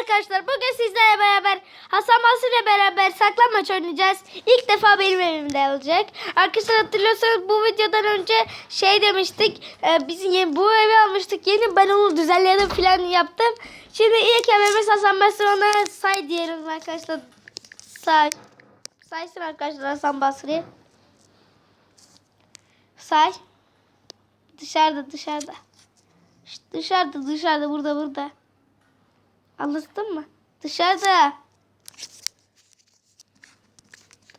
arkadaşlar. Bugün sizlerle beraber Hasan Basri ile beraber saklanmaç oynayacağız. İlk defa benim evimde olacak. Arkadaşlar hatırlıyorsanız bu videodan önce şey demiştik. E, biz yeni, bu evi almıştık yeni. Ben onu düzenledim falan yaptım. Şimdi ilk evimiz Hasan Basri ona say diyelim arkadaşlar. Say. Saysın arkadaşlar Hasan Basri. Say. Dışarıda dışarıda. Dışarıda dışarıda burada burada. Anladın mı? Dışarıda.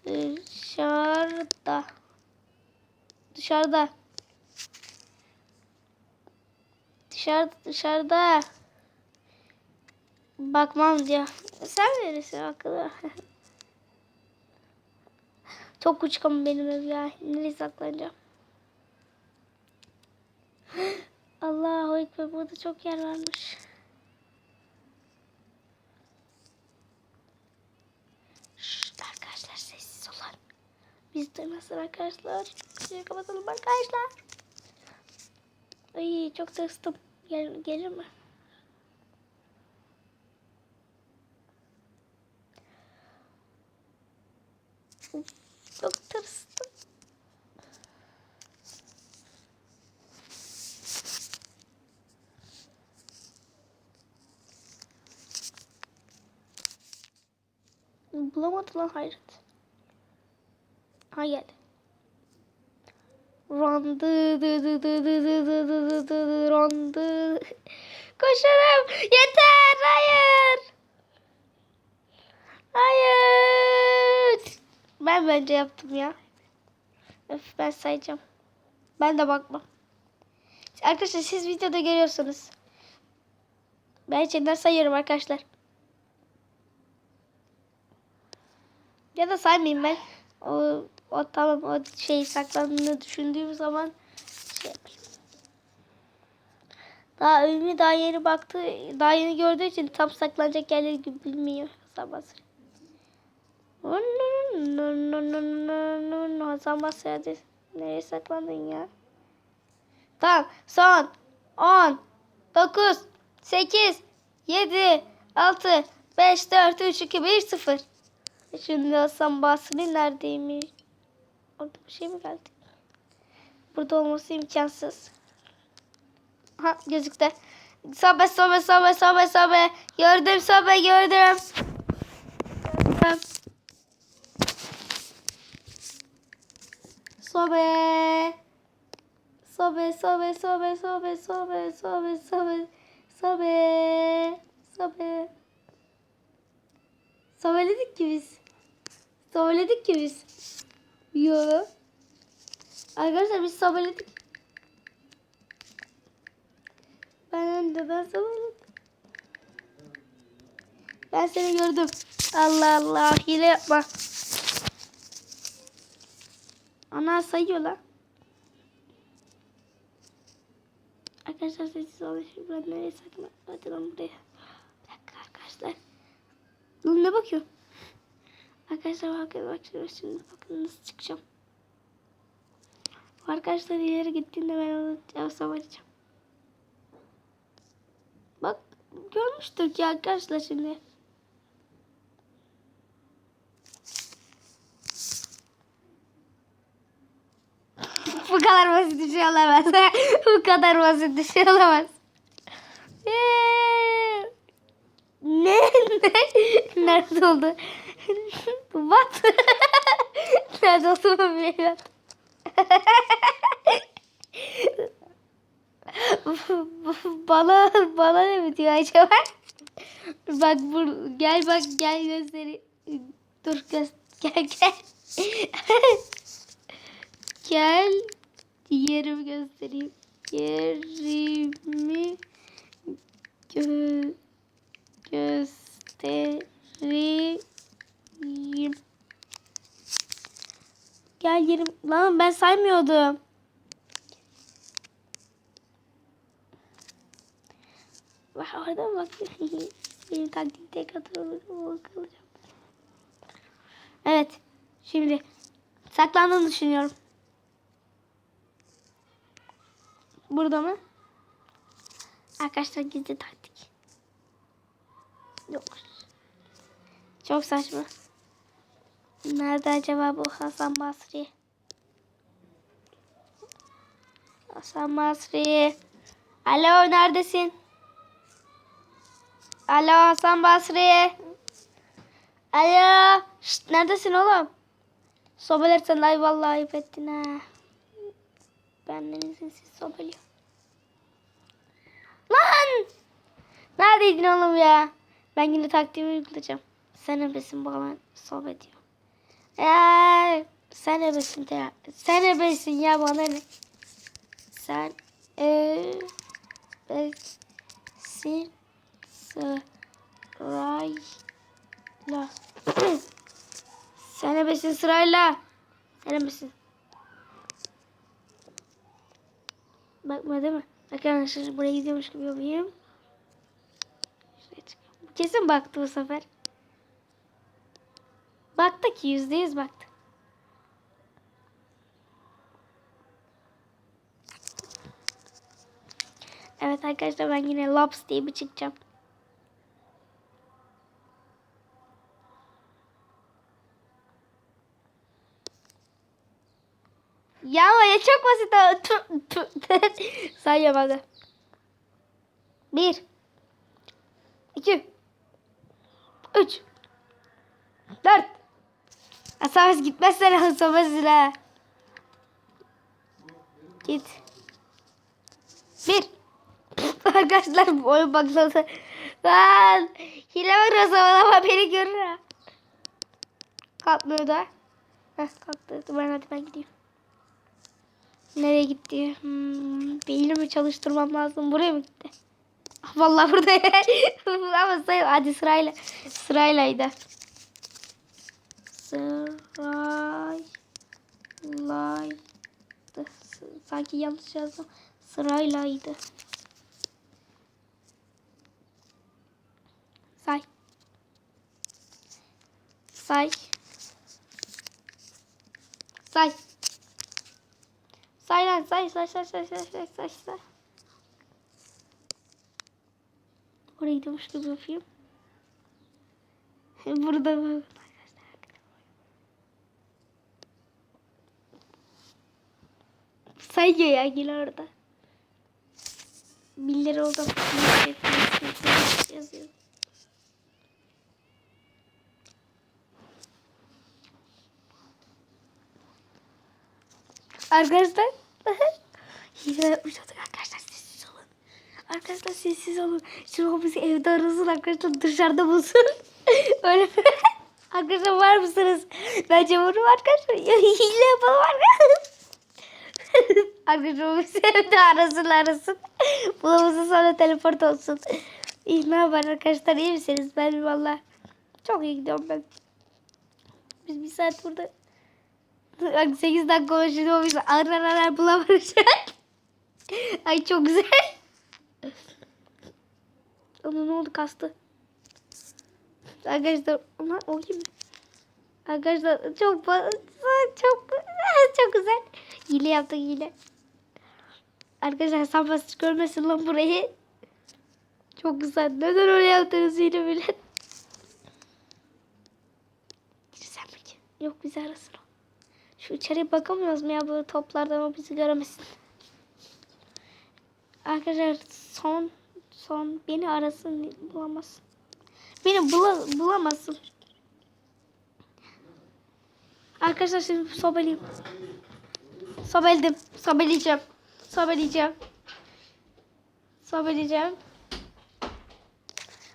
Dışarıda. Dışarıda. Dışarıda dışarıda. Bakmam diyor. Sen verirsin akıllı. Çok uçkam benim ev ya. Nereye saklanacağım? Allahu Ekber burada çok yer varmış. Şşt arkadaşlar sessiz olun. Biz duymasın arkadaşlar. Şurayı kapatalım arkadaşlar. Ay çok tırstım. Gel, gelir mi? Çok tırstım. Bulamadı lan hayret. Ha geldi. Randı dı dı dı dı dı dı dı dı dı dı randı. Koşarım. Yeter. Hayır. Hayır. Ben bence yaptım ya. Öf ben sayacağım. Ben de bakmam. Arkadaşlar siz videoda görüyorsunuz. Ben içinden sayıyorum arkadaşlar. Ya da saymayayım ben. O, o tamam o şey saklandığını düşündüğüm zaman şey. Daha Ümmi daha yeni baktı. Daha yeni gördüğü için tam saklanacak yerleri bilmiyor. Hasan Basri. Hasan Basri hadi. Nereye saklandın ya? Tamam. Son. 10. 9. 8. 7. 6. 5. 4. 3. 2. 1. 0. Şimdi Hasan Basri neredeymiş? Orada bir şey mi geldi? Burada olması imkansız. Ha gözüktü. Sobe sobe sobe sobe sobe. Gördüm sobe gördüm. Gördüm. Sobe. Sobe sobe sobe sobe sobe sobe sobe sobe sobe. Söyledik ki biz. Söyledik ki biz. Yo. Arkadaşlar biz söyledik. Ben de ben söyledim. Ben seni gördüm. Allah Allah hile yapma. Ana sayıyor lan. Arkadaşlar sessiz olun. Ben nereye saklan? Hadi lan buraya. Bir dakika arkadaşlar. Ne bakıyor? Arkadaşlar bakın bakın şimdi bakın nasıl çıkacağım. Arkadaşlar ileri gittiğinde ben onu vereceğim. Bak görmüştür ki arkadaşlar şimdi. Bu kadar basit bir şey olamaz. Bu kadar basit bir şey olamaz. Ne? Ne? Nerede oldu? What? Nerede olduğumu bilmiyorum. bana bana ne mi diyor acaba? Bak bur gel bak gel gösteri. Dur göz gel gel. gel yerimi göstereyim. Yerimi gö göstereyim. Gel yerim. Lan ben saymıyordum. Bak orada bak. Benim taktik tek atılacağım. Evet. Şimdi saklandığını düşünüyorum. Burada mı? Arkadaşlar gizli taktik. Yok. Çok saçma. Nerede acaba bu Hasan Basri? Hasan Basri. Alo neredesin? Alo Hasan Basri. Alo. Şşt, neredesin oğlum? Sobeler sen ay vallahi ayıp ettin ha. Benden izinsiz sobeliyor. Lan! Neredeydin oğlum ya? Ben yine taktiğimi uygulayacağım. Sen ebesin bana sohbet ediyor. Sen ebesin ya. Sen ebesin ya bana ne? Sen ebesin sırayla. sen ebesin sırayla. Sen ebesin. Bakma değil mi? Arkadaşlar buraya gidiyormuş gibi yapayım. Kesin baktı bu sefer. Baktı ki yüzde yüz baktı. Evet arkadaşlar ben yine Labs diye bir çıkacağım. Ya ya çok basit. Sayıyorum hadi. Bir. iki, Üç. Dört. Asames gitmezsen Asames ha. Git. Bir. Arkadaşlar bu oyun baksanıza. Lan. Hile var o zaman ama beni görür ha. Kalkmıyor da. Heh kalktı. Ben hadi ben gideyim. Nereye gitti? Hmm, beynimi çalıştırmam lazım. Buraya mı gitti? Ah, Vallahi burada. Ama sayın hadi sırayla. Sıraylaydı. Sıraylaydı. Sanki yanlış yazdım. Sıraylaydı. Say. Say. Say. Say lan say say say say say say say say. Oraya gidiyormuş gibi yapayım. Burada bak. Sayıyor ya yine orada. Birileri orada yazıyor. Arkadaşlar. Hile yapmış olduk arkadaşlar sessiz olun. Arkadaşlar sessiz olun. Şunu bizi evde arasın arkadaşlar dışarıda bulsun. Öyle mi? Arkadaşlar var mısınız? Bence vururum arkadaşlar. Hile yapalım arkadaşlar. Arkadaşlar bizi evde arasın arasın. Bulamasın sonra teleport olsun. İyi ne haber arkadaşlar iyi misiniz? Ben valla çok iyi gidiyorum ben. Biz bir saat burada 8 dakika konuşuyoruz. Arar arar bulamamışız. Ay çok güzel. Ama ne oldu kastı? Arkadaşlar ama o gibi. Arkadaşlar çok çok çok güzel. Hile yaptık hile. Arkadaşlar sanfasız görmesin lan burayı. Çok güzel. Neden öyle yaptınız yine bile? Girsem mi? Yok bizi arasın. Şu içeriye bakamıyoruz mu ya bu toplardan o bizi göremesin. Arkadaşlar son son beni arasın bulamazsın. Beni bula, bulamazsın. Arkadaşlar şimdi sobeleyim. Sobeldim. Sobeleyeceğim. Sobeleyeceğim. Sobeleyeceğim.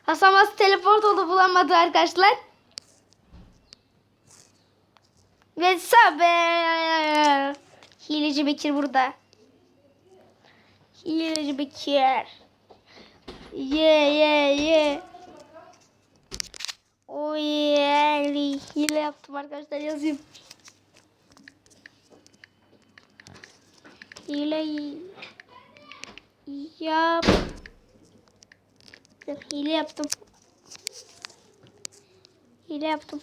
Hasan Bas teleport oldu bulamadı arkadaşlar. Ve sabe. Hileci Bekir burada. Hileci Bekir. Ye ye ye. Oy. Hile yaptım arkadaşlar yazayım. Hile yap. Hile yaptım. Hile yaptım.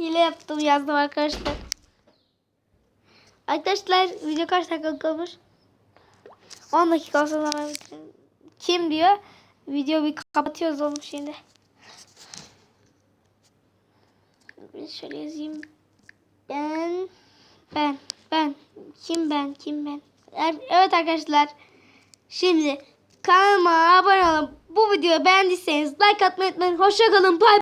Hile yaptım yazdım arkadaşlar. Arkadaşlar video kaç dakika kalmış? 10 dakika olsa zaman. Kim diyor? Video bir kapatıyoruz oğlum şimdi. Şöyle yazayım. Ben ben ben kim ben kim ben? Er- Evet arkadaşlar. Şimdi kanalıma abone olun. Bu videoyu beğendiyseniz like atmayı unutmayın. Hoşça kalın. Bye.